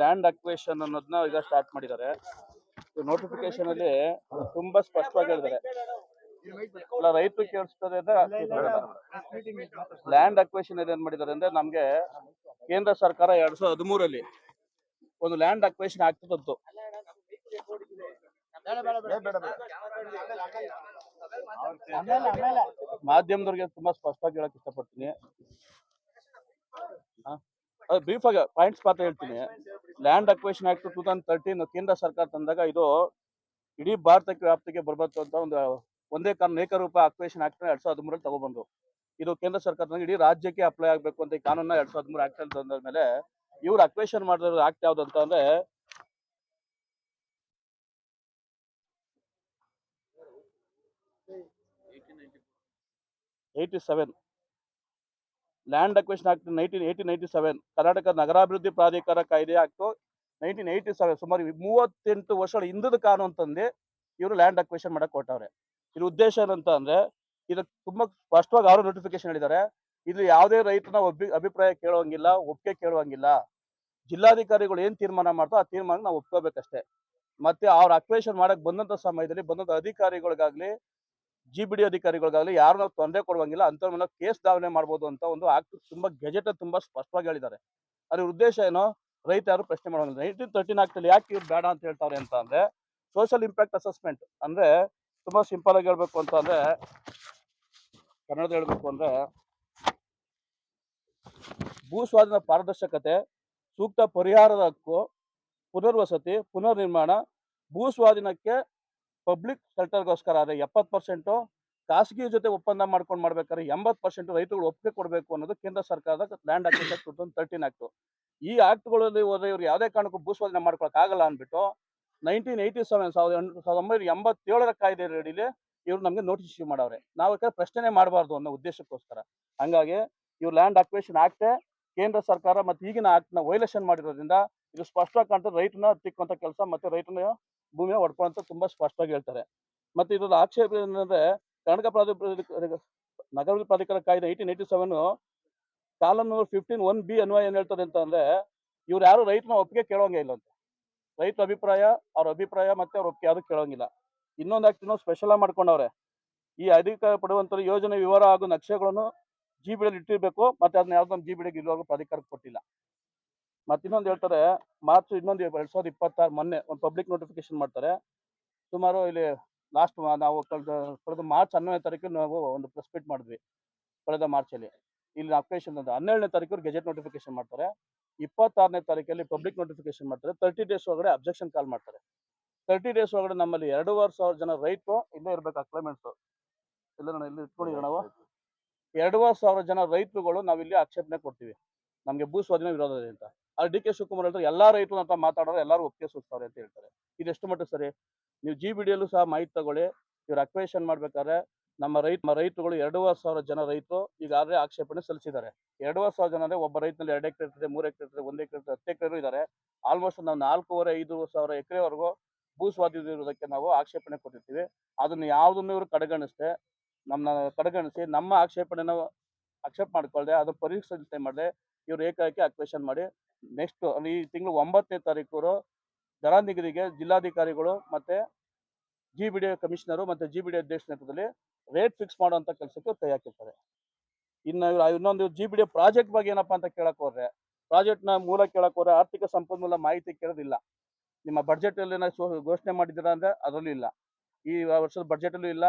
Land ಅಕ್ವೇಷನ್ ಅನ್ನೋದನ್ನ ಈಗ start ಮಾಡಿದ್ದಾರೆ. ನೋಟಿಫಿಕೇಶನ್ ಅಲ್ಲಿ ತುಂಬಾ ಸ್ಪಷ್ಟವಾಗಿ ಹೇಳಿದ್ದಾರೆ ರೈತರು ಕೇಳಿಸ್ತದೆ ಲ್ಯಾಂಡ್ ಅಕ್ವೇಷನ್ ಏನ್ ಮಾಡಿದ್ದಾರೆ ಅಂದ್ರೆ ನಮ್ಗೆ ಕೇಂದ್ರ ಸರ್ಕಾರ ಎರಡ್ ಸಾವಿರದ ಹದಿಮೂರಲ್ಲಿ ಒಂದು ಲ್ಯಾಂಡ್ ಅಕ್ವೇಷನ್ ಆಗ್ತದಂತು ಮಾಧ್ಯಮದವ್ರಿಗೆ ತುಂಬಾ ಸ್ಪಷ್ಟವಾಗಿ ಹೇಳಕ್ ಇಷ್ಟಪಡ್ತೀನಿ. ಬ್ರೀಫ್ ಆಗಿ ಪಾಯಿಂಟ್ಸ್ ಪಾತ್ರ ಹೇಳ್ತೀನಿ. Land acquisition act two thousand thirteen ಕೇಂದ್ರ ಸರ್ಕಾರ ತಂದಾಗ ಇದು ಇಡೀ ಭಾರತಕ್ಕೆ ವ್ಯಾಪ್ತಿಗೆ ಬರಬಾರ್ದು ಅಂತ ಒಂದು ಒಂದೇ ಕಾರಣ, ಏಕರೂಪ ಅಕ್ವೇಷನ್ ಆಕ್ಟ್ ಎರಡ್ ಸಾವಿರದ ಹದಿಮೂರಲ್ಲಿ ತಗೊಬಂದು. ಇದು ಕೇಂದ್ರ ಸರ್ಕಾರ ಇಡೀ ರಾಜ್ಯಕ್ಕೆ ಅಪ್ಲೈ ಆಗಬೇಕು ಅಂತ ಈ ಕಾನೂನ ಎರಡ್ ಸಾವಿರದ ಹದಿಮೂರು ಆಕ್ಟ್ ಅಲ್ಲಿ ತಂದ ಮೇಲೆ ಇವ್ರು ಅಕ್ವೇಷನ್ ಮಾಡಿದ್ರು ಆಕ್ಟ್ ಯಾವ್ದು ಅಂತ ಅಂದ್ರೆ eighty seven land acquisition act nineteen eighteen ninety seven Karnataka ನಗರಾಭಿವೃದ್ಧಿ ಪ್ರಾಧಿಕಾರ ಕಾಯ್ದೆ ಆಕ್ಟು ನೈನ್ಟೀನ್ ಏಯ್ಟಿ ಸೆವೆನ್ ಸುಮಾರು ಮೂವತ್ತೆಂಟು ವರ್ಷಗಳ ಹಿಂದದ ಕಾನೂನು ತಂದು ಇವರು ಲ್ಯಾಂಡ್ ಅಕ್ವೇಷನ್ ಮಾಡಕ್ ಕೊಟ್ಟವ್ರೆ. ಇದ್ರ ಉದ್ದೇಶ ಏನಂತ ಅಂದ್ರೆ ಇದಕ್ಕೆ ತುಂಬಾ ಸ್ಪಷ್ಟವಾಗಿ ಅವರು ನೋಟಿಫಿಕೇಶನ್ ಹೇಳಿದ್ದಾರೆ. ಇಲ್ಲಿ ಯಾವುದೇ ರೈತನ ಅಭಿಪ್ರಾಯ ಕೇಳುವಂಗಿಲ್ಲ, ಒಪ್ಪಿಗೆ ಕೇಳುವಂಗಿಲ್ಲ. ಜಿಲ್ಲಾಧಿಕಾರಿಗಳು ಏನ್ ತೀರ್ಮಾನ ಮಾಡ್ತೋ ಆ ತೀರ್ಮಾನ ನಾವು ಒಪ್ಕೋಬೇಕಷ್ಟೇ. ಮತ್ತೆ ಅವ್ರ ಅಕ್ವೇಷನ್ ಮಾಡಕ್ ಬಂದಂತ ಸಮಯದಲ್ಲಿ ಬಂದಂತ ಅಧಿಕಾರಿಗಳಿಗಾಗ್ಲಿ ಜಿ ಬಿ ಡಿ ಅಧಿಕಾರಿಗಳಿಗಾಗಲಿ ಯಾರು ನಾವು ತೊಂದರೆ ಕೊಡುವಂಗಿಲ್ಲ ಅಂತ ಮೇಲೆ ಕೇಸ್ ದಾವಣೆ ಮಾಡ್ಬೋದು ಅಂತ ಒಂದು ಆಕ್ಟ್ ತುಂಬಾ ಗೆಜೆಟ್ ತುಂಬಾ ಸ್ಪಷ್ಟವಾಗಿ ಹೇಳಿದ್ದಾರೆ. ಅದ್ರ ಉದ್ದೇಶ ಏನು? ರೈತ ಯಾರು ಪ್ರಶ್ನೆ ಮಾಡೋಂಗಿಲ್ಲ. ನೈನ್ಟೀನ್ ತರ್ಟಿನ್ ಆಕ್ಟ್ ಅಲ್ಲಿ ಯಾಕೆ ಇವ್ರು ಬೇಡ ಅಂತ ಹೇಳ್ತಾರೆ ಅಂತ ಅಂದ್ರೆ ಸೋಷಿಯಲ್ ಇಂಪ್ಯಾಕ್ಟ್ ಅಸೆಸ್ಮೆಂಟ್ ಅಂದ್ರೆ ತುಂಬಾ ಸಿಂಪಲ್ ಆಗಿ ಹೇಳ್ಬೇಕು ಅಂತ ಅಂದ್ರೆ, ಕನ್ನಡದ ಹೇಳ್ಬೇಕು ಅಂದ್ರೆ ಭೂ ಸ್ವಾಧೀನ ಪಾರದರ್ಶಕತೆ, ಸೂಕ್ತ ಪರಿಹಾರದ ಹಕ್ಕು, ಪುನರ್ವಸತಿ ಪುನರ್ ನಿರ್ಮಾಣ ಭೂ ಸ್ವಾಧೀನಕ್ಕೆ ಪಬ್ಲಿಕ್ ಶೆಲ್ಟರ್ಗೋಸ್ಕರ ಆದರೆ ಎಪ್ಪತ್ತು ಪರ್ಸೆಂಟು ಖಾಸಗಿ ಜೊತೆ ಒಪ್ಪಂದ ಮಾಡ್ಕೊಂಡು ಮಾಡ್ಬೇಕಾದ್ರೆ ಎಂಬತ್ತು ಪರ್ಸೆಂಟ್ ರೈತರುಗಳು ಒಪ್ಪಿಗೆ ಕೊಡಬೇಕು ಅನ್ನೋದು ಕೇಂದ್ರ ಸರ್ಕಾರದ land act two thousand thirteen act. ಈ ಆಕ್ಟ್ಗಳಲ್ಲಿ ಹೋದ್ರೆ ಇವ್ರು ಯಾವುದೇ ಕಾರಣಕ್ಕೂ ಭೂ ಸ್ವಾಧೀನ ಮಾಡ್ಕೊಳಕ್ ಆಗಲ್ಲ ಅಂದ್ಬಿಟ್ಟು ನೈನ್ಟೀನ್ ಏಯ್ಟಿ ಸೆವೆನ್, ಸಾವಿರದ ಸಾವಿರದ ಒಂಬೈನೂರ ಎಂಬತ್ತೇಳರ ಕಾಯ್ದೆ ಅಡಿಲಿ ಇವ್ರು ನಮಗೆ ನೋಟಿಸ್ ಇಶ್ಯೂ ಮಾಡವ್ರೆ. ನಾವು ಯಾಕಂದ್ರೆ ಪ್ರಶ್ನೆ ಮಾಡಬಾರ್ದು ಅನ್ನೋ ಉದ್ದೇಶಕ್ಕೋಸ್ಕರ. ಹಂಗಾಗಿ ಇವ್ರು ಲ್ಯಾಂಡ್ ಅಕ್ವೇಷನ್ ಆಕ್ಟೇ ಕೇಂದ್ರ ಸರ್ಕಾರ ಮತ್ತೆ ಈಗಿನ ಆಕ್ಟ್ನ ವೈಲೇಷನ್ ಮಾಡಿರೋದ್ರಿಂದ ಇದು ಸ್ಪಷ್ಟವಾಗಿ ಕಾಣ್ತದೆ ರೈತನ ತಿಕ್ಕುವಂತ ಕೆಲಸ ಮತ್ತೆ ರೈತನ ಭೂಮಿಯ ಹೊಡ್ಕೊಳ್ಳೋಂತ ತುಂಬಾ ಸ್ಪಷ್ಟವಾಗಿ ಹೇಳ್ತಾರೆ. ಮತ್ತೆ ಇದರ ಆಕ್ಷೇಪ ಏನಂದ್ರೆ, ಕರ್ನಾಟಕ ಪ್ರಾಧಿಕಾರ ನಗರ ಪ್ರಾಧಿಕಾರ ಕಾಯ್ದೆ eighteen eighty seven column number fifteen one B ಅನ್ವಯ ಏನ್ ಹೇಳ್ತಾರೆ ಅಂತ ಅಂದ್ರೆ, ಇವ್ರು ಯಾರು ರೈತನ ಒಪ್ಪಿಗೆ ಕೇಳೋಂಗೇ ಇಲ್ಲ ಅಂತ. ರೈತರ ಅಭಿಪ್ರಾಯ, ಅವ್ರ ಅಭಿಪ್ರಾಯ ಮತ್ತೆ ಅವ್ರ ಒಪ್ಪಿಗೆ ಯಾರು ಕೇಳೋಂಗಿಲ್ಲ. ಇನ್ನೊಂದು ಆಕ್ಟ್ ಸ್ಪೆಷಲ್ ಆಗಿ ಮಾಡ್ಕೊಂಡವ್ರೆ. ಈ ಅಧಿಕಾರ ಪಡುವಂತ ಯೋಜನೆ ವಿವರ ಹಾಗೂ ನಕ್ಷೆಗಳನ್ನು ಜಿ ಬಿಡಲ್ಲಿ ಇಟ್ಟಿರ್ಬೇಕು, ಮತ್ತೆ ಅದನ್ನ ಯಾವ್ದೊಂದು ಜಿ ಬಿಡಿಗೆ ಇರುವಾಗ ಪ್ರಾಧಿಕಾರಕ್ಕೆ ಕೊಟ್ಟಿಲ್ಲ. ಮತ್ತೆ ಇನ್ನೊಂದು ಹೇಳ್ತಾರೆ, ಮಾರ್ಚ್ ಇನ್ನೊಂದು ಎರಡ್ ಸಾವಿರದ ಇಪ್ಪತ್ತಾರು ಮೊನ್ನೆ ಒಂದು ಪಬ್ಲಿಕ್ ನೋಟಿಫಿಕೇಶನ್ ಮಾಡ್ತಾರೆ. ಸುಮಾರು ಇಲ್ಲಿ ಲಾಸ್ಟ್ ನಾವು ಕಳೆದ ಕಳೆದ ಮಾರ್ಚ್ ಹನ್ನೊಂದನೇ ತಾರೀಕು ನಾವು ಒಂದು ಪ್ರೆಸ್ ಮೀಟ್ ಮಾಡಿದ್ವಿ, ಕಳೆದ ಮಾರ್ಚಲ್ಲಿ. ಇಲ್ಲಿ ಅಪ್ಲಿಕೇಶನ್ ಅಂತ, ಹನ್ನೆರಡನೇ ತಾರೀಕು ಗೆಜೆಟ್ ನೋಟಿಫಿಕೇಶನ್ ಮಾಡ್ತಾರೆ. ಇಪ್ಪತ್ತಾರನೇ ತಾರೀಕಲ್ಲಿ ಪಬ್ಲಿಕ್ ನೋಟಿಫಿಕೇಶನ್ ಮಾಡ್ತಾರೆ. ತರ್ಟಿ ಡೇಸ್ ಒಳಗಡೆ ಅಬ್ಜೆಕ್ಷನ್ ಕಾಲ್ ಮಾಡ್ತಾರೆ. ತರ್ಟಿ ಡೇಸ್ ಒಳಗಡೆ ನಮ್ಮಲ್ಲಿ ಎರಡೂವರೆ ಸಾವಿರ ಜನ ರೈತರು ಇಲ್ಲೇ ಇರ್ಬೇಕು ಅಕ್ಲೈಮೆಂಟ್ಸ್ ಇಲ್ಲ ನಾನು ಇಲ್ಲಿ ಇಟ್ಕೊಂಡಿರೋ ನಾವು ಎರಡೂವರೆ ಸಾವಿರ ಜನ ರೈತರುಗಳು ನಾವಿಲ್ಲಿ ಆಕ್ಷೇಪಣೆ ಕೊಡ್ತೀವಿ. ನಮಗೆ ಭೂ ಸ್ವಾಧೀನ ವಿರೋಧ ಅಂತ. ಅಲ್ಲಿ ಡಿ ಕೆ ಶಿವಕುಮಾರ್ ಹೇಳ್ತಾರೆ, ಎಲ್ಲಾ ರೈತರು ಅಂತ ಮಾತಾಡೋರು ಎಲ್ಲರೂ ಒಪ್ಪಿಗೆ ಸೂಚಿಸ್ತಾರೆ ಅಂತ ಹೇಳ್ತಾರೆ. ಇದು ಎಷ್ಟು ಮಟ್ಟ ಸರಿ? ನೀವು ಜಿ ಬಿ ಡಿಯಲ್ಲೂ ಸಹ ಮಾಹಿತಿ ತಗೊಳ್ಳಿ, ಇವ್ರು ಅಕ್ವೇಷನ್ ಮಾಡ್ಬೇಕಾದ್ರೆ ನಮ್ಮ ರೈತ ರೈತರುಗಳು ಎರಡೂವರೆ ಸಾವಿರ ಜನ ರೈತರು ಈಗಾಗಲೇ ಆಕ್ಷೇಪಣೆ ಸಲ್ಲಿಸಿದ್ದಾರೆ. ಎರಡೂವರೆ ಸಾವಿರ ಜನ ಅಂದ್ರೆ ಒಬ್ಬ ರೈತನಲ್ಲಿ ಎರಡು ಎಕರೆ ಇರ್ತದೆ, ಮೂರು ಎಕರೆ ಇರ್ತದೆ, ಒಂದು ಎಕರೆ ಹತ್ತು ಎಕರೆ ಇದ್ದಾರೆ. ಆಲ್ಮೋಸ್ಟ್ ನಾವು ನಾಲ್ಕೂವರೆ, ಐದು ಸಾವಿರ ಎಕರೆವರೆಗೂ ಭೂ ಸ್ವಾಧೀನ ಇರೋದಕ್ಕೆ ನಾವು ಆಕ್ಷೇಪಣೆ ಕೊಟ್ಟಿರ್ತೀವಿ. ಅದನ್ನ ಯಾವುದನ್ನು ಇವರು ಕಡೆಗಣಿಸ್ದೆ ನಮ್ಮ ಕಡೆಗಣಿಸಿ ನಮ್ಮ ಆಕ್ಷೇಪಣೆನ ಅಕ್ಸೆಪ್ಟ್ ಮಾಡ್ಕೊಳ್ಳದೆ ಅದು ಪರಿಶೀಲನೆ ಮಾಡದೆ, ಇವ್ರು ಏಕಾಏಕಿ ಅಕ್ವೇಷನ್ ಮಾಡಿ ನೆಕ್ಸ್ಟ್ ಈ ತಿಂಗಳು ಒಂಬತ್ತನೇ ತಾರೀಕು ದರ ನಿಗದಿಗೆ ಜಿಲ್ಲಾಧಿಕಾರಿಗಳು ಮತ್ತೆ ಜಿ ಬಿ ಡಿ ಕಮಿಷನರು ಮತ್ತೆ ಜಿ ಬಿ ಡಿ ಅಧ್ಯಕ್ಷ ನೇತೃತ್ವದಲ್ಲಿ ರೇಟ್ ಫಿಕ್ಸ್ ಮಾಡುವಂತ ಕೆಲಸಕ್ಕೆ ಕೈ ಹಾಕಿರ್ತಾರೆ ಇನ್ನು ಇನ್ನೊಂದು ಜಿ ಬಿ ಡಿ ಪ್ರಾಜೆಕ್ಟ್ ಬಗ್ಗೆ ಏನಪ್ಪಾ ಅಂತ ಕೇಳಕ್ ಹೋದ್ರೆ ಪ್ರಾಜೆಕ್ಟ್ನ ಮೂಲ ಕೇಳಕ್ ಹೋದ್ರೆ ಆರ್ಥಿಕ ಸಂಪನ್ಮೂಲ ಮಾಹಿತಿ ಕೇಳೋದಿಲ್ಲ. ನಿಮ್ಮ ಬಡ್ಜೆಟ್ ಅಲ್ಲಿ ಘೋಷಣೆ ಮಾಡಿದ್ದೀರಾ ಅಂದ್ರೆ ಅದರಲ್ಲೂ ಇಲ್ಲ. ಈ ವರ್ಷದ ಬಡ್ಜೆಟ್ ಅಲ್ಲೂ ಇಲ್ಲ.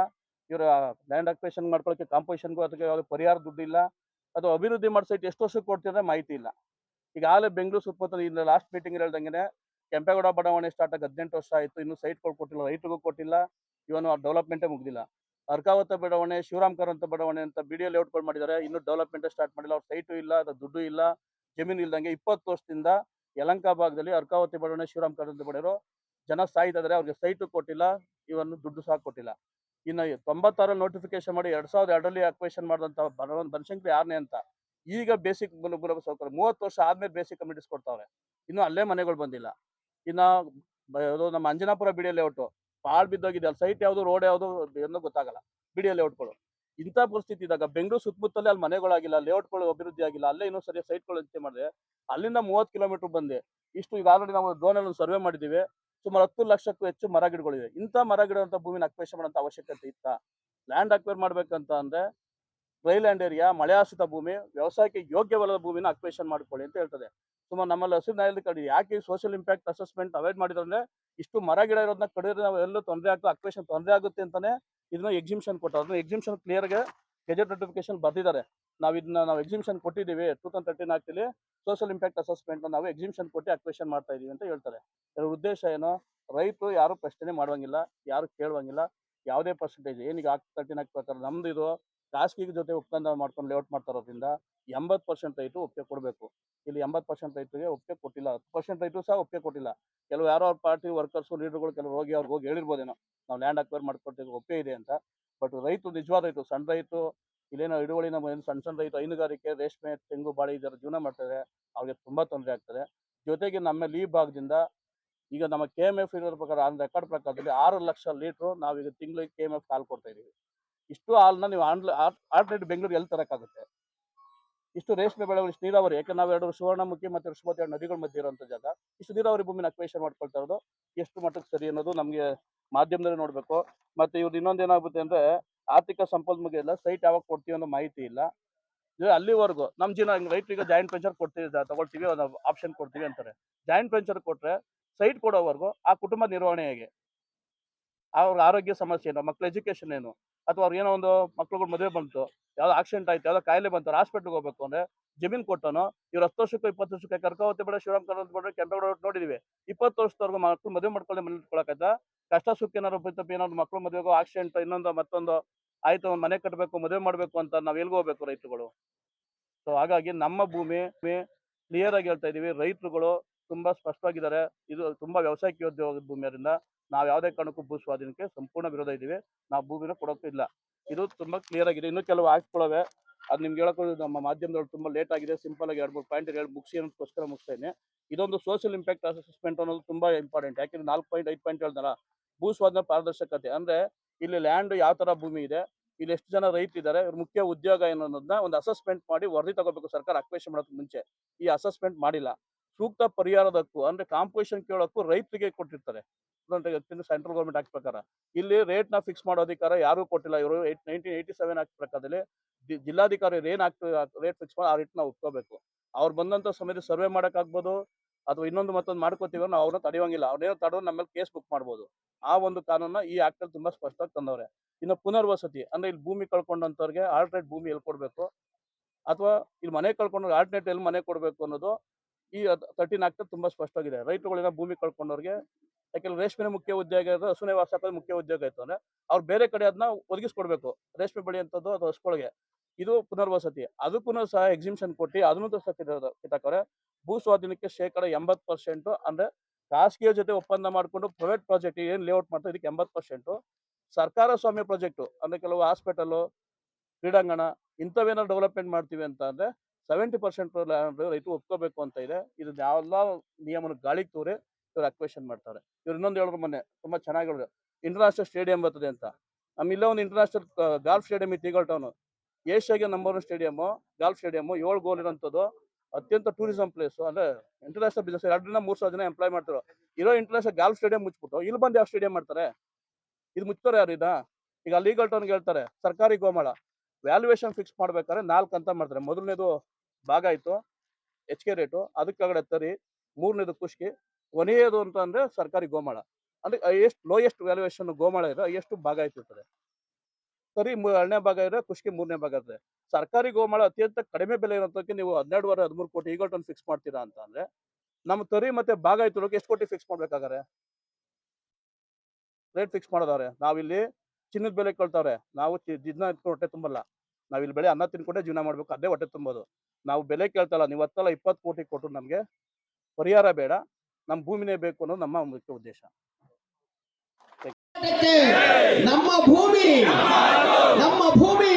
ಇವರ ಲ್ಯಾಂಡ್ ಅಕ್ವೇಷನ್ ಮಾಡ್ಕೊಳಕ್ಕೆ ಕಾಂಪೋಸಿಷನ್ಗೂ ಅದಕ್ಕೆ ಯಾವುದೇ ಪರಿಹಾರ ದುಡ್ಡು ಇಲ್ಲ ಅದು ಅಭಿವೃದ್ಧಿ ಮಾಡಿಸೈಟ್ ಎಷ್ಟು ವರ್ಷಕ್ಕೆ ಕೊಡ್ತಿದ್ರೆ ಮಾಹಿತಿ ಇಲ್ಲ. ಈಗಾಗಲೇ ಬೆಂಗಳೂರು ಸುತ್ತಮುತ್ತ ಇಲ್ಲ ಲಾಸ್ಟ್ ಮೀಟಿಂಗ್ ಹೇಳ್ದಂಗೆ ಕೆಂಪೇಗೌಡ ಬಡಾವಣೆ ಸ್ಟಾರ್ಟ್ ಆಗಿ ಹದಿನೆಂಟು ವರ್ಷ ಆಯ್ತು. ಇನ್ನು ಸೈಟ್ಗಳು ಕೊಟ್ಟಿಲ್ಲ, ರೈತರಿಗೂ ಕೊಟ್ಟಿಲ್ಲ. ಇವನು ಡೆವಲಪ್ಮೆಂಟೇ ಮುಗ್ದಿಲ್ಲ. ಅರ್ಕಾವತ ಬಡಾವಣೆ ಶಿವರಾಮ್ಕರ್ ಅಂತ ಬಡಾವಣೆ ಅಂತ ಬಿ ಡಿ ಲೇಔಟ್ಗಳು ಮಾಡಿದ್ದಾರೆ. ಇನ್ನೂ ಡೆವಲಪ್ಮೆಂಟ್ ಸ್ಟಾರ್ಟ್ ಮಾಡಿಲ್ಲ. ಅವ್ರ ಸೈಟು ಇಲ್ಲ ಅದು ದುಡ್ಡು ಇಲ್ಲ, ಜಮೀನು ಇಲ್ದಂಗೆ ಇಪ್ಪತ್ತು ವರ್ಷದಿಂದ ಯಲಂಕ ಭಾಗದಲ್ಲಿ ಅರ್ಕಾವತಿ ಬಡಾವಣೆ ಶಿವರಾಮ್ಕರ್ ಅಂತ ಬಡವರು ಜನ ಸಾಯ್ತಾ ಇದಾರೆ. ಅವ್ರಿಗೆ ಸೈಟು ಕೊಟ್ಟಿಲ್ಲ, ಇವನು ದುಡ್ಡು ಸಹ ಕೊಟ್ಟಿಲ್ಲ. ಇನ್ನು ತೊಂಬತ್ತಾರು ನೋಟಿಫಿಕೇಶನ್ ಮಾಡಿ ಎರಡ್ ಸಾವಿರದ ಎರಡರಲ್ಲಿ ಅಕ್ವೇಷನ್ ಮಾಡಿದಂತ ಬನಶಂಕರಿ ಯಾರನೇ ಅಂತ ಈಗ ಬೇಸಿಕ್ ಮೂಲಭೂತ ಸೌಕರ್ಯ ಮೂವತ್ತು ವರ್ಷ ಆದ್ಮೇಲೆ ಬೇಸಿಕ್ ಕಮ್ಯುನಿಟೀಸ್ ಕೊಡ್ತಾವ್ರೆ. ಇನ್ನು ಅಲ್ಲೇ ಮನೆಗಳು ಬಂದಿಲ್ಲ. ಇನ್ನ ನಮ್ಮ ಅಂಜನಾಪುರ ಬಿಡಿಯ ಲೇಔಟ್ ಪಾಳ್ ಬಿದ್ದೋಗಿದೆ. ಅಲ್ಲಿ ಸೈಟ್ ಯಾವುದು ರೋಡ್ ಯಾವುದು ಏನೋ ಗೊತ್ತಾಗಲ್ಲ. ಬಿಡಿಯ ಲೇಔಟ್ಗಳು ಇಂಥ ಪರಿಸ್ಥಿತಿ ಇದ್ದಾಗ ಬೆಂಗಳೂರು ಸುತ್ತಮುತ್ತಲೇ ಅಲ್ಲಿ ಮನೆಗಳಾಗಿಲ್ಲ ಲೇಔಟ್ಗಳು ಅಭಿವೃದ್ಧಿ ಆಗಿಲ್ಲ, ಅಲ್ಲೇ ಇನ್ನೂ ಸರಿ ಸೈಟ್ಗಳು ಅಂತೆ ಮಾಡಿದೆ. ಅಲ್ಲಿಂದ ಮೂವತ್ತು ಕಿಲೋಮೀಟರ್ ಬಂದೆ. ಇಷ್ಟು ಈಗ ಆಲ್ರೆಡಿ ನಾವು ಡ್ರೋನಲ್ಲಿ ಒಂದು ಸರ್ವೆ ಮಾಡಿದ್ದೀವಿ. ಸುಮಾರು ಹತ್ತು ಲಕ್ಷಕ್ಕೂ ಹೆಚ್ಚು ಮರ ಗಿಡಗಳಿವೆ. ಇಂಥ ಮರ ಗಿಡದಂಥ ಭೂಮಿನ ಅಕ್ವೇಷ ಮಾಡೋಂಥ ಅವಶ್ಯಕತೆ ಇತ್ತ? ಲ್ಯಾಂಡ್ ಅಕ್ವೇರ್ ಮಾಡ್ಬೇಕಂತ ಅಂದ್ರೆ ಡ್ರೈ ಲ್ಯಾಂಡ್ ಏರಿಯಾ ಮಳೆ ಆಶ್ರಿತ ಭೂಮಿ, ವ್ಯವಸಾಯಕ್ಕೆ ಯೋಗ್ಯವಲ್ಲದ ಭೂಮಿನ ಅಕ್ವೇಷನ್ ಮಾಡ್ಕೊಳ್ಳಿ ಅಂತ ಹೇಳ್ತದೆ. ಸುಮಾರು ನಮ್ಮಲ್ಲಿ ಹಸಿರು ನ್ಯಾಯಾಲಯದ ಕಡಿ ಯಾಕೆ ಸೋಷಿಯಲ್ ಇಂಪ್ಯಾಕ್ಟ್ ಅಸೆಸ್ಮೆಂಟ್ ಅವಾಯ್ಡ್ ಮಾಡಿದ್ರೆ ಇಷ್ಟು ಮರ, ಗಿಡ ಇರೋದನ್ನ ಕಡಿದ್ರೆ ನಾವು ಎಲ್ಲೂ ತೊಂದರೆ ಆಗ್ತದೆ ಅಕ್ವೇಷನ್ ತೊಂದರೆ ಆಗುತ್ತೆ ಅಂತಾನೆ ಇದನ್ನ ಎಕ್ಸಿಬಿಷನ್ ಕೊಟ್ಟರು ಅದನ್ನ ಎಕ್ಸಿಬಿಷನ್ ಕ್ಲಿಯರ್ಗೆ ಗೆಜೆಟ್ ನೋಟಿಫಿಕೇಶನ್ ಬರ್ದಿದ್ದಾರೆ. ನಾವು ಇದನ್ನ, ನಾವು ಎಕ್ಸಿಬಿಷನ್ ಕೊಟ್ಟಿದ್ದೀವಿ ಟೂ ತೌಸಂಡ್ ತರ್ಟೀನ್ ಆಗ್ತಿಲಿ ಸೋಷಿಯಲ್ ಇಂಪ್ಯಾಕ್ಟ್ ಅಸೆಸ್ಮೆಂಟ್ ನಾವು ಎಕ್ಸಿಬಿಷನ್ ಕೊಟ್ಟು ಅಕ್ವೇಷನ್ ಮಾಡ್ತಾ ಇದೀವಿ ಅಂತ ಹೇಳ್ತಾರೆ. ಇದರ ಉದ್ದೇಶ ಏನು? ರೈತರು ಯಾರು ಪ್ರಶ್ನೆ ಮಾಡುವಂಗಿಲ್ಲ, ಯಾರು ಕೇಳುವಂಗಿಲ್ಲ, ಯಾವುದೇ ಪರ್ಸೆಂಟೇಜ್ ಏನೀಗ ತರ್ಟೀನ್ ಆಕ್ಟ್ ಪ್ರಕಾರ. ನಮ್ದು ಇದು ಖಾಸಗಿ ಜೊತೆ ಒಪ್ಪಂದ ಮಾಡ್ಕೊಂಡು ಲೇಔಟ್ ಮಾಡ್ತಾ ಇರೋದ್ರಿಂದ ಎಂಬತ್ತು ಪರ್ಸೆಂಟ್ ರೈತರು ಒಪ್ಪಿಗೆ ಕೊಡಬೇಕು. ಇಲ್ಲಿ ಎಂಬತ್ತು ಪರ್ಸೆಂಟ್ ರೈತರಿಗೆ ಒಪ್ಪಿಗೆ ಕೊಟ್ಟಿಲ್ಲ. ಹತ್ತು ಪರ್ಸೆಂಟ್ ರೈತರು ಸಹ ಒಪ್ಪಿಗೆ ಕೊಟ್ಟಿಲ್ಲ. ಕೆಲವು ಯಾರೋ ಅವ್ರ ಪಾರ್ಟಿ ವರ್ಕರ್ಸು, ಲೀಡರ್ಗಳು ಕೆಲವು ಹೋಗಿ ಅವ್ರಿಗೆ ಹೋಗಿ ಹೇಳಿರ್ಬೋದೇನೋ. ನಾವು ಲ್ಯಾಂಡ್ ಅಕ್ವೈರ್ ಮಾಡ್ಕೊಡ್ತೀವಿ ಒಪ್ಪಿಗೆ ಇದೆ ಅಂತ. ಬಟ್ ರೈತರು, ನಿಜವಾದ ರೈತರು, ಸಣ್ಣ ರೈತರು, ಇಲ್ಲೇನೋ ಹಿಡುವಳಿ ನಮ್ಮ ಏನು ಸಣ್ಣ ಸಣ್ಣ ರೈತರು, ಹೈನುಗಾರಿಕೆ, ರೇಷ್ಮೆ, ತೆಂಗು, ಬಾಳೆ ಇದರ ಜೀವನ ಮಾಡ್ತಾರೆ, ಅವ್ರಿಗೆ ತುಂಬಾ ತೊಂದರೆ ಆಗ್ತದೆ. ಜೊತೆಗೆ ನಮ್ಮ ಈ ಭಾಗದಿಂದ ಈಗ ನಮ್ಮ ಕೆ ಎಂ ಎಫ್ ಇರೋದ್ರ ಪ್ರಕಾರ ರೆಕಾರ್ಡ್ ಪ್ರಕಾರದಲ್ಲಿ ಆರು ಲಕ್ಷ ಲೀಟ್ರು ನಾವೀಗ ತಿಂಗಳಿಗೆ ಕೆ ಎಂ ಎಫ್ ಹಾಲು ಕೊಡ್ತಾ ಇದೀವಿ. ಇಷ್ಟು ಹಾಲನ್ನ ನೀವು ಆನ್ಲ ಆಲ್ಟ್ರೇಟ್ ಬೆಂಗಳೂರು ಎಲ್ಲಿ ತರಕ್ಕಾಗುತ್ತೆ? ಇಷ್ಟು ರೇಷ್ಮೆ ಬೆಳೆಗಳು ಇಷ್ಟು ನೀರಾವರಿ ಯಾಕೆ ನಾವು ಎರಡು ಸುವರ್ಣಮುಖಿ ಮತ್ತು ಋಷಭವತಿ ಎರಡು ನದಿಗಳ ಮಧ್ಯೆ ಇರುವಂತ ಜಾಗ. ಇಷ್ಟು ನೀರಾವರಿ ಭೂಮಿನ ಅಕ್ವೇಷನ್ ಮಾಡ್ಕೊಳ್ತಾ ಇರೋದು ಎಷ್ಟು ಮಟ್ಟಕ್ಕೆ ಸರಿ ಅನ್ನೋದು ನಮಗೆ ಮಾಧ್ಯಮದಲ್ಲಿ ನೋಡಬೇಕು. ಮತ್ತೆ ಇವ್ರು ಇನ್ನೊಂದು ಏನಾಗುತ್ತೆ ಅಂದ್ರೆ ಆರ್ಥಿಕ ಸಂಪನ್ಮೂಲ ಇಲ್ಲ ಸೈಟ್ ಯಾವಾಗ ಕೊಡ್ತೀವಿ ಅನ್ನೋ ಮಾಹಿತಿ ಇಲ್ಲ. ಅಲ್ಲಿವರೆಗೂ ನಮ್ಮ ಜೀವನ ರೈತರಿಗೆ ಜಾಯಿಂಟ್ ವೆಂಚರ್ ಕೊಡ್ತೀವಿ ತಗೊಳ್ತೀವಿ, ಒಂದು ಆಪ್ಷನ್ ಕೊಡ್ತೀವಿ ಅಂತಾರೆ. ಜಾಯಿಂಟ್ ವೆಂಚರ್ ಕೊಟ್ರೆ ಸೈಟ್ ಕೊಡೋವರೆಗೂ ಆ ಕುಟುಂಬ ನಿರ್ವಹಣೆ ಹೇಗೆ? ಅವ್ರ ಆರೋಗ್ಯ ಸಮಸ್ಯೆ ಏನು? ಮಕ್ಕಳ ಎಜುಕೇಶನ್ ಏನು? ಅಥವಾ ಅವ್ರಿಗೆ ಏನೋ ಒಂದು ಮಕ್ಳುಗಳು ಮದುವೆ ಬಂತು, ಯಾವ್ದೋ ಆಕ್ಸಿಡೆಂಟ್ ಆಯ್ತು, ಯಾವ್ದೋ ಕಾಯಿಲೆ ಬಂತು ಹಾಸ್ಪಿಟ್ಲ್ಗೆ ಹೋಗ್ಬೇಕು ಅಂದ್ರೆ ಜಮೀನ್ ಕೊಟ್ಟನು. ಇವ್ರು ಹತ್ತು ವರ್ಷಕ್ಕೂ, ಇಪ್ಪತ್ತು ವರ್ಷಕ್ಕೆ ಕರ್ಕಾವತಿ ಬೇಡ, ಶಿವರಾಮ್ ಕರ್ನಾಟಕ ಬೇಡ, ಕೆಂಪೇಗೌಡ ನೋಡಿದೀವಿ. ಇಪ್ಪತ್ತು ವರ್ಷದವರೆಗೂ ಮಕ್ಳು ಮದುವೆ ಮಾಡ್ಕೊಳ್ಳಿ ಮನೆ ಇಟ್ಕೊಳಕೈತ ಕಷ್ಟ ಸುಖ ಏನಾದ್ರು ಬೈತಪ್ಪ ಏನಾದ್ರು ಮಕ್ಳು ಮದುವೆಗೋ ಆಕ್ಸಿಡೆಂಟ್ ಇನ್ನೊಂದು ಮತ್ತೊಂದು ಆಯ್ತು, ಒಂದು ಮನೆ ಕಟ್ಟಬೇಕು ಮದುವೆ ಮಾಡಬೇಕು ಅಂತ ನಾವು ಎಲ್ಗೆ ಹೋಗ್ಬೇಕು ರೈತರುಗಳು. ಸೊ ಹಾಗಾಗಿ ನಮ್ಮ ಭೂಮಿ ಕ್ಲಿಯರ್ ಆಗಿ ಹೇಳ್ತಾ ಇದೀವಿ. ರೈತರುಗಳು ತುಂಬಾ ಸ್ಪಷ್ಟವಾಗಿದ್ದಾರೆ. ಇದು ತುಂಬಾ ವ್ಯವಸಾಯಕ್ಕೆ ಯೋಗ್ಯವಾದ ಭೂಮಿ ಅದರಿಂದ ನಾವು ಯಾವುದೇ ಕಾರಣಕ್ಕೂ ಭೂ ಸ್ವಾಧೀನಕ್ಕೆ ಸಂಪೂರ್ಣ ವಿರೋಧ ಇದ್ದೀವಿ. ನಾವು ಭೂಮಿನ ಕೊಡೋಕ್ಕೂ ಇಲ್ಲ. ಇದು ತುಂಬಾ ಕ್ಲಿಯರ್ ಆಗಿದೆ. ಇನ್ನು ಕೆಲವು ಹಾಕ್ಕೊಳ್ಳೋವೆ ಅದು ನಿಮ್ಗೆ ಹೇಳಕ್ಕೂ ನಮ್ಮ ಮಾಧ್ಯಮದವ್ರು ತುಂಬಾ ಲೇಟ್ ಆಗಿದೆ. ಸಿಂಪಲ್ ಆಗಿ ಎರಡು ಮೂರು ಪಾಯಿಂಟ್ ಎರಡು ಮುಗಿಸಿ ಅನ್ನೋದಕ್ಕೋಸ್ಕರ ಮುಗಿಸ್ತೇನೆ ಇದೊಂದು ಸೋಷಿಯಲ್ ಇಂಪ್ಯಾಕ್ಟ್ ಅಸೆಸ್ಮೆಂಟ್ ಅನ್ನೋದು ತುಂಬಾ ಇಂಪಾರ್ಟೆಂಟ್ ಯಾಕೆಂದ್ರೆ ನಾಲ್ಕು ಪಾಯಿಂಟ್ ಐದು ಪಾಯಿಂಟ್ ಹೇಳ್ದಾರ ಭೂ ಸ್ವಾಧೀನ ಪಾರದರ್ಶಕತೆ. ಅಂದ್ರೆ ಇಲ್ಲಿ ಲ್ಯಾಂಡ್ ಯಾವ ತರ ಭೂಮಿ ಇದೆ? ಇಲ್ಲಿ ಎಷ್ಟು ಜನ ರೈತರಿದ್ದಾರೆ ಇವ್ರ ಮುಖ್ಯ ಉದ್ಯೋಗ ಏನು ಅನ್ನೋದನ್ನ ಒಂದು ಅಸೆಸ್ಮೆಂಟ್ ಮಾಡಿ ವರದಿ ತಗೋಬೇಕು ಸರ್ಕಾರ. ಅಕ್ವೇಷನ್ ಮಾಡೋದಕ್ಕೆ ಮುಂಚೆ. ಈ ಅಸೆಸ್ಮೆಂಟ್ ಮಾಡಿಲ್ಲ. ಸೂಕ್ತ ಪರಿಹಾರದಕ್ಕೂ, ಅಂದ್ರೆ ಕಾಂಪೋಸಿಷನ್ ಕೇಳೋಕ್ಕೂ ರೈತರಿಗೆ ಕೊಟ್ಟಿರ್ತಾರೆ. ಸೆಂಟ್ರಲ್ ಗೌರ್ಮೆಂಟ್ ಆಕ್ಟ್ ಪ್ರಕಾರ. ಇಲ್ಲಿ ರೇಟ್ನ ಫಿಕ್ಸ್ ಮಾಡೋ ಅಧಿಕಾರ ಯಾರು ಕೊಟ್ಟಿಲ್ಲ. ಇವರು ನೈನ್ಟೀನ್ ಏಯ್ಟಿ ಸೆವೆನ್ ಆಕ್ಟ್ ಪ್ರಕಾರದಲ್ಲಿ ಜಿಲ್ಲಾಧಿಕಾರಿ ಏನ್ ಆಗ್ತದೆ ರೇಟ್ ಫಿಕ್ಸ್ ಮಾಡಿ, ಆ ರೇಟ್ ನಾವು ಒಪ್ಕೋಬೇಕು. ಅವ್ರು ಬಂದಂತ ಸಮಯದ ಸರ್ವೆ ಆಗ್ಬೋದು ಅಥವಾ ಇನ್ನೊಂದು ಮತ್ತೊಂದು ಮಾಡ್ಕೋತೀವಿ ನಾವು ಅವ್ರನ್ನ ತಡೆಯೋಂಗಿಲ್ಲ ಅವ್ರೇನೋ ನಮ್ಮ ಮೇಲೆ ಕೇಸ್ ಬುಕ್ ಮಾಡ್ಬೋದು. ಆ ಒಂದು ಕಾನೂನ ಈ ಆಕ್ಟ್ ಅಲ್ಲಿ ತುಂಬಾ ಸ್ಪಷ್ಟವಾಗಿ ತಂದವ್ರೆ. ಇನ್ನು ಪುನರ್ವಸತಿ, ಅಂದ್ರೆ ಇಲ್ಲಿ ಭೂಮಿ ಕಳ್ಕೊಂಡಂತವ್ರಿಗೆ ಆಲ್ಟ್ರೇಟ್ ಭೂಮಿ ಎಲ್ಲಿ ಕೊಡ್ಬೇಕು? ಅಥವಾ ಇಲ್ಲಿ ಮನೆ ಕಳ್ಕೊಂಡ್ರೆ ಆಲ್ಟರ್ನೇಟ್ ಎಲ್ಲಿ ಮನೆ ಕೊಡ್ಬೇಕು ಅನ್ನೋದು ಈ ತರ್ಟೀನ್ ಆಕ್ಟ್ ತುಂಬಾ ಸ್ಪಷ್ಟವಾಗಿದೆ. ರೈತರುಗಳಿಂದ ಭೂಮಿ ಕಳ್ಕೊಂಡವ್ರಿಗೆ, ಯಾಕೆಂದ್ರೆ ರೇಷ್ಮೆ ಮುಖ್ಯ ಉದ್ಯೋಗ ಇರೋದು ಹಸುನೆ ವಾಸಕ ಮುಖ್ಯ ಉದ್ಯೋಗ ಇತ್ತು ಅಂದ್ರೆ ಅವ್ರು ಬೇರೆ ಕಡೆ ಅದನ್ನ ಒದಗಿಸ್ಕೊಡ್ಬೇಕು. ರೇಷ್ಮೆ ಬೆಳೆಯಂಥದ್ದು ಅದು ಹಸುಗಳಿಗೆ ಇದು ಪುನರ್ವಸತಿ. ಅದಕ್ಕೂ ಸಹ ಎಕ್ಸಿಬಿಷನ್ ಕೊಟ್ಟು ಅದನ್ನು ಸಹ ಕಿತ್ತಾಕವ್ರೆ ಭೂ ಸ್ವಾಧೀನಕ್ಕೆ ಶೇಕಡ ಎಂಬತ್ತು ಪರ್ಸೆಂಟ್ ಅಂದ್ರೆ ಖಾಸಗಿಯ ಜೊತೆ ಒಪ್ಪಂದ ಮಾಡ್ಕೊಂಡು ಪ್ರೈವೇಟ್ ಪ್ರಾಜೆಕ್ಟ್ ಏನ್ ಲೇಔಟ್ ಮಾಡ್ತಾರೆ ಇದಕ್ಕೆ ಎಂಬತ್ ಪರ್ಸೆಂಟ್ ಸರ್ಕಾರ ಸ್ವಾಮ್ಯ ಪ್ರಾಜೆಕ್ಟ್ ಅಂದ್ರೆ ಕೆಲವು ಹಾಸ್ಪಿಟಲ್ ಕ್ರೀಡಾಂಗಣ ಇಂಥವೇನಾದ್ರು ಡೆವಲಪ್ಮೆಂಟ್ ಮಾಡ್ತೀವಿ ಅಂತ ಅಂದ್ರೆ ಸೆವೆಂಟಿ ಪರ್ಸೆಂಟ್ ರೈತರು ಒಪ್ಕೋಬೇಕು ಅಂತ ಇದೆ. ಇದನ್ನ ಯಾವೆಲ್ಲ ನಿಯಮನ ಗಾಳಿಗೆ ತೂರಿ ಇವ್ರು ಅಕ್ವೇಷನ್ ಮಾಡ್ತಾರೆ ಇವ್ರು ಇನ್ನೊಂದು ಹೇಳಿದ್ರು ಮೊನ್ನೆ, ತುಂಬಾ ಚೆನ್ನಾಗಿ ಹೇಳಿದ್ರು. ಇಂಟರ್ನ್ಯಾಷನಲ್ ಸ್ಟೇಡಿಯಂ ಬರ್ತದೆ ಅಂತ. ನಮ್ಮ ಇಲ್ಲೇ ಒಂದು ಇಂಟರ್ನ್ಯಾಷನಲ್ ಗಾಲ್ಫ್ ಸ್ಟೇಡಿಯಂ ಇತ್ತು Eagleton. ಏಷ್ಯಾಗೆ number one stadium golf stadium ಏಳು ಗೋಲ್ ಇರೋಂಥದ್ದು, ಅತ್ಯಂತ ಟೂರಿಸಂ ಪ್ಲೇಸ್ ಅಂದ್ರೆ ಇಂಟರ್ನ್ಯಾಷನಲ್ ಬಿಸ್ನೆಸ್ ಎರಡರಿಂದ ಮೂರು ಸಾವಿರ ಜನ ಎಂಪ್ಲಾಯ್ ಮಾಡ್ತಾರೆ, ಇರೋ ಇಂಟರ್ನ್ಯಾಷನಲ್ ಗಾಲ್ಫ್ ಸ್ಟೇಡಿಯಂ ಮುಚ್ಚಿಬಿಟ್ಟು ಇಲ್ಲಿ ಬಂದು ಯಾವ ಸ್ಟೇಡಿಯಂ ಮಾಡ್ತಾರೆ? ಇದು ಮುಚ್ತಾರೆ ಯಾರು ಇದನ್ನ ಈಗ ಲೀಗಲ್ ಟೌನ್ಗೆ ಹೇಳ್ತಾರೆ, ಸರ್ಕಾರಿ ಗೋಮಾಳ. ವ್ಯಾಲ್ಯೂಯೇಷನ್ ಫಿಕ್ಸ್ ಮಾಡ್ಬೇಕಾದ್ರೆ ನಾಲ್ಕು ಅಂತ ಮಾಡ್ತಾರೆ. ಮೊದಲನೇದು ಭಾಗ ಆಯ್ತು. ಕೆ ರೇಟು. ಅದಕ್ಕೆ ತರಿ ಮೂರನೇದು ಕುಷ್ಕಿ. ಕೊನೆಯದು ಅಂತ ಅಂದ್ರೆ ಸರ್ಕಾರಿ ಗೋಮಾಳ. ಅಂದ್ರೆ ಎಷ್ಟು ಲೋಯೆಸ್ಟ್ ವ್ಯಾಲ್ಯೂಯೇಷನ್ ಗೋಮಾಳ ಇದೆ ಎಷ್ಟು ಭಾಗ ಆಯ್ತಿರ್ತದೆ. ಸರಿ ಎರಡನೇ ಭಾಗ ಇದ್ರೆ ಕುಷ್ಕಿ ಮೂರನೇ ಭಾಗ ಇದೆ ಸರ್ಕಾರಿ ಗೋಮಾಳ ಅತ್ಯಂತ ಕಡಿಮೆ ಬೆಲೆ ಇರೋದಕ್ಕೆ ನೀವು ಹನ್ನೆರಡುವರೆ ಹದಿಮೂರು ಕೋಟಿ ಈಗ ಟನ್ ಫಿಕ್ಸ್ ಮಾಡ್ತೀರಾ ಅಂತ ಅಂದ್ರೆ, ನಮ್ಮ ತರಿ ಮತ್ತೆ ಭಾಗ ಆಯ್ತು ಎಷ್ಟು ಕೋಟಿ ಫಿಕ್ಸ್ ಮಾಡ್ಬೇಕಾಗಾರೆ? ರೇಟ್ ಫಿಕ್ಸ್ ಮಾಡೋದವ್ರೆ. ನಾವಿಲ್ಲಿ ಚಿನ್ನದ ಬೆಲೆ ಕೇಳ್ತಾವ್ರೆ. ನಾವು ಎತ್ಕೊಂಡು ಹೊಟ್ಟೆ ತುಂಬಲ್ಲ. ನಾವಿಲ್ಲಿ ಬೆಳೆ ಅನ್ನ ತಿನ್ಕೊಂಡೆ ಜೀವನ ಮಾಡ್ಬೇಕು. ಅದೇ ಹೊಟ್ಟೆ ತುಂಬೋದು. ನಾವು ಬೆಲೆ ಕೇಳ್ತಲ್ಲ, ನೀವು ಹತ್ತಲ್ಲ ಇಪ್ಪತ್ತು ಕೋಟಿ ಕೊಟ್ಟರು ನಮಗೆ ಪರಿಹಾರ ಬೇಡ ನಮ್ಮ ಭೂಮಿನೇ ಬೇಕು ಅನ್ನೋದು ನಮ್ಮ ಮುಖ್ಯ ಉದ್ದೇಶ. ನಮ್ಮ ಭೂಮಿ ನಮ್ಮ ಭೂಮಿ.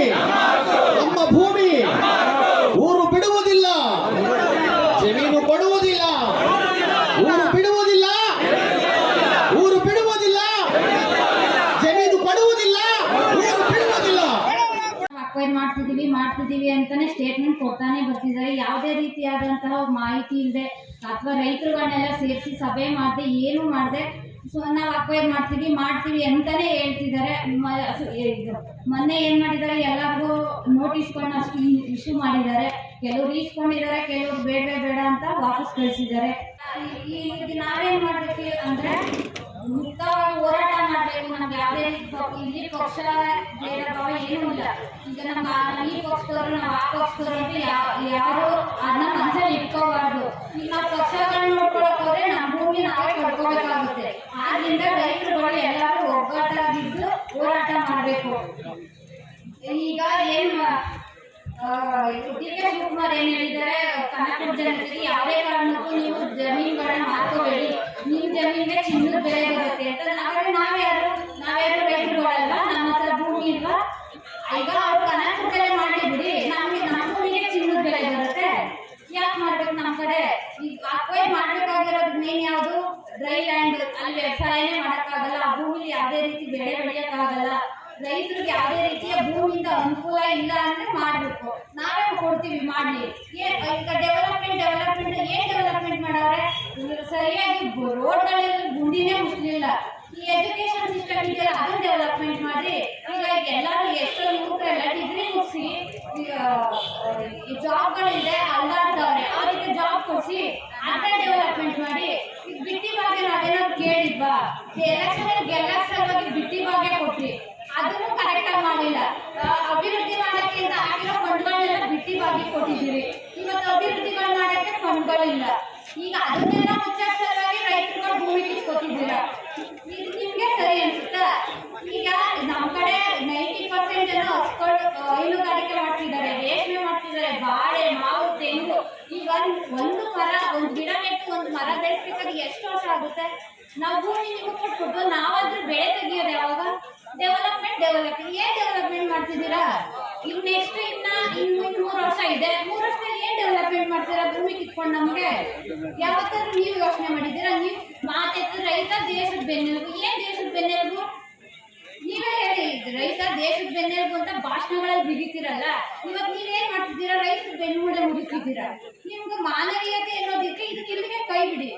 ಮಾಡ್ತಿದೀವಿ ಅಂತಾನೆ ಸ್ಟೇಟ್ಮೆಂಟ್ ಕೊಡ್ತಾನೆ ಬರ್ತಿದ್ದಾರೆ. ಯಾವುದೇ ರೀತಿಯಾದಂತಹ ಮಾಹಿತಿ ಇಲ್ಲದೆ ಅಥವಾ ರೈತರುಗಳನ್ನೆಲ್ಲ ಸೇರಿಸಿ ಸಭೆ ಮಾಡದೆ, ಏನು ಮಾಡದೆ, ಸೊ ನಾವು ಅಕ್ವೈರ್ ಮಾಡ್ತೀವಿ ಮಾಡ್ತೀವಿ ಅಂತಾನೆ ಹೇಳ್ತಿದ್ದಾರೆ. ಮೊನ್ನೆ ಏನ್ ಮಾಡಿದ್ದಾರೆ, ಎಲ್ಲರಿಗೂ ನೋಟಿಸ್ಗಳನ್ನ ಅಷ್ಟು ಇಶ್ಯೂ ಮಾಡಿದ್ದಾರೆ. ಕೆಲವರು ಈಸ್ಕೊಂಡಿದ್ದಾರೆ, ಕೆಲವರು ಬೇಡ ಬೇಡ ಅಂತ ವಾಪಸ್ ಕಳಿಸಿದ್ದಾರೆ. ನಾವೇನ್ ಮಾಡ್ಬೇಕು ಅಂದ್ರೆ ಮುಕ್ತವಾಗಿ ಹೋರಾಟ ಮಾಡಬೇಕು, ನಮ್ಗೆ ಯಾವುದೇ ಇಲ್ಲಿ ಪಕ್ಷ ಭೇದ ಭಾವ ಏನೂ ಇಲ್ಲ. ಈಗ ನಮ್ಮ ಈ ಪಕ್ಷದವರು, ನಾವು ಆ ಪಕ್ಷದವರು ಅಂತ ಯಾರು ಅದನ್ನ ಮನಸ್ಸಲ್ಲಿ ಇಟ್ಕೋಬಾರ್ದು. ಈಗ ನಾವು ಪಕ್ಷಗಳನ್ನ ನೋಡ್ಕೊಳಕ್ ಹೋದ್ರೆ ನಮ್ಮ ಭೂಮಿ ನಾವೇ ಆದ್ದರಿಂದ ಆದ್ರಿಂದ ರೈತರುಗಳು ಎಲ್ಲರೂ ಒಗ್ಗಟ್ಟಾಗಿದ್ದು ಹೋರಾಟ ಮಾಡಬೇಕು. ಈಗ ಏನ್ ಡಿ ಕೆ ಶಿವಕುಮಾರ್ ಏನ್ ಹೇಳಿದ್ದಾರೆ ಕನ್ನಡ ಜನತೆಗೆ ಯಾವುದೇ ಕಾರಣಕ್ಕೂ ನೀವು ಜಮೀನುಗಳನ್ನ ಮಾರ್ಕೋಬೇಡಿ. ನಿಮ್ಮ ಜಮೀನಿಗೆ ಚಿನ್ನದ ಬೆಲೆ ಬರುತ್ತೆ ಅಂತ ನಾವೇ ನಾವ್ಯಾರು ನಾವ್ಯಾರು ರೈತರುಗಳಲ್ಲ ನಮ್ಮ ಹತ್ರ ಭೂಮಿ ಇಲ್ವಾ ಈಗ ಅವ್ರು ಕನಕಪುರದಲ್ಲೇ ಮಾಡಿ ಬಿಡಿ ನಮ್ಗೆ ನಮ್ಮ ಭೂಮಿಗೆ ಚಿನ್ನದ ಬೆಲೆ ಬರುತ್ತೆ ಯಾಕೆ ಮಾಡ್ಬೇಕು ನಮ್ಮ ಕಡೆ ಈಗ ಅಕ್ವೈರ್ ಮಾಡ್ಬೇಕಾಗಿರೋದು ಮೇನ್ ಯಾವುದು ಡ್ರೈ ಲ್ಯಾಂಡ್ ಅಲ್ಲಿ ವ್ಯವಸಾಯನೇ ಮಾಡೋಕ್ಕಾಗಲ್ಲ ಆ ಭೂಮಿಲಿ ಯಾವುದೇ ರೀತಿ ಬೆಳೆ ಬೆಳೆಯೋಕ್ಕಾಗಲ್ಲ ರೈತರಿಗೆ ಯಾವುದೇ ರೀತಿಯ ಭೂಮಿಯಿಂದ ಅನುಕೂಲ ಇಲ್ಲ ಅಂದ್ರೆ ಮಾಡಬೇಕು ನಾವೇ ಕೊಡ್ತೀವಿ ಮಾಡಲಿ ಏನ್ ಈಗ ಡೆವಲಪ್ಮೆಂಟ್ ಡೆವಲಪ್ಮೆಂಟ್ ಏನ್ ಡೆವಲಪ್ಮೆಂಟ್ ಮಾಡವ್ರೆ ಇವ್ರು ಸರಿಯಾಗಿ ರೋಡ್ಗಳಲ್ಲಿ ಗುಂಡಿನೇ ಮುಚ್ಚಲಿಲ್ಲ ಈ ಎಜುಕೇಶನ್ ಸಿಸ್ಟಮ್ ಇದೆಯಲ್ಲ ಅದನ್ನ ಡೆವಲಪ್ಮೆಂಟ್ ಮಾಡಿ ಈಗ ಎಲ್ಲರೂ ಎಷ್ಟೋ ಯುವಕರೆಲ್ಲ ಡಿಗ್ರಿ ಮುಗಿಸಿ ಈಗ ಈ ಜಾಬ್ಗಳಿದೆ ಅಲ್ಲಾಡ್ತವ್ರೆ ಅವರಿಗೆ ಜಾಬ್ ಕೊಡಿಸಿ ಅದನ್ನ ಡೆವಲಪ್ಮೆಂಟ್ ಮಾಡಿ ಈಗ ಬಿಟ್ಟಿ ಬಗ್ಗೆ ನಾವೇನಾದ್ರು ಕೇಳಿದ್ವಾ ಎಲೆಕ್ಷನ್ ಗೆಲ್ಲಕ್ ಸಲುವಾಗಿ ಬಿಟ್ಟಿ ಬಗ್ಗೆ ಕೊಟ್ರಿ ಅದನ್ನು ಕರೆಕ್ಟಾಗಿ ಮಾಡಿಲ್ಲ ಆ, ಅಭಿವೃದ್ಧಿ ಮಾಡಕ್ಕೆ ಅಂತ ಆಗಿರೋ ಫಂಡ್ಗಳನ್ನೆಲ್ಲ ಬಿಟ್ಟಿ ಬಾಗಿ ಕೊಟ್ಟಿದ್ದೀರಿ ಇವತ್ತು ಅಭಿವೃದ್ಧಿಗಳು ಮಾಡಕ್ಕೆ ಫಂಡ್ಗಳಿಲ್ಲ ಈಗ ಅದನ್ನೆಲ್ಲ ಮುಚ್ಚಕ್ಕೆ ರೈತರು ಭೂಮಿ ಕಿತ್ಕೊತಿದ್ದೀರ. ಇದು ನಿಮ್ಗೆ ಸರಿ ಅನ್ಸುತ್ತಾ? ಈಗ ನಮ್ಮ ಕಡೆ ನೈಂಟಿ ಪರ್ಸೆಂಟ್ ಜನ ಹಸ್ಗಳು ಹೈನುಗಾರಿಕೆ ಮಾಡ್ತಿದ್ದಾರೆ, ರೇಷ್ಮೆ ಮಾಡ್ತಿದ್ದಾರೆ, ಬಾಳೆ, ಮಾವು, ತೆಂಗು. ಈಗ ಒಂದು ಮರ, ಒಂದು ಗಿಡ ನೆಟ್ಟು ಒಂದು ಮರ ಬೆಳೆಸ್ಬೇಕಾದ್ರೆ ಎಷ್ಟು ವರ್ಷ ಆಗುತ್ತೆ? ನಾವು ಭೂಮಿ ನಿಮಗೆ ಕೊಟ್ಬಿಟ್ಟು ನಾವಾದ್ರೂ ಬೆಳೆ ತೆಗಿಯೋದು ಯಾವಾಗ? ಡೆವಲಪ್ಮೆಂಟ್ ಡೆವಲಪ್ಮೆಂಟ್ ಏನ್ ಡೆವಲಪ್ಮೆಂಟ್ ಮಾಡ್ತಿದ್ದೀರಾ? ಈಗ ನೆಕ್ಸ್ಟ್ ಇನ್ನ ಇನ್ ಮೂರು ವರ್ಷ ಇದೆ. ಡೆವಲಪ್ಮೆಂಟ್ ಮಾಡ್ತೀರಾ ಭೂಮಿ ಕಿತ್ಕೊಂಡು ನಮ್ಗೆ? ಯಾವತ್ತಾದ್ರೂ ನೀವು ಯೋಚನೆ ಮಾಡಿದ್ದೀರಾ? ನೀವು ಮಾತೆತ್ತು ರೈತ ದೇಶದ ಬೆನ್ನೆಲುಬು. ಏನ್ ದೇಶದ ಬೆನ್ನೆಲುಬು? ನೀವೇ ಹೇಳಿ ರೈತ ದೇಶದ ಬೆನ್ನೆಲುಬು ಅಂತ ಭಾಷಣಗಳಲ್ಲಿ ಬಿಗಿತೀರಲ್ಲ. ಇವತ್ತು ನೀವೇನ್ ಮಾಡ್ತಿದ್ದೀರಾ? ರೈತರ ಬೆನ್ನುಮೂಳೆ ಮುಗಿತಿದ್ದೀರಾ ನಿಮ್ಗೆ ಮಾನವೀಯತೆ ಅನ್ನೋದಿದ್ರೆ ಇದು ಇಲ್ಲಿಗೆ ಕೈ ಬಿಡಿ.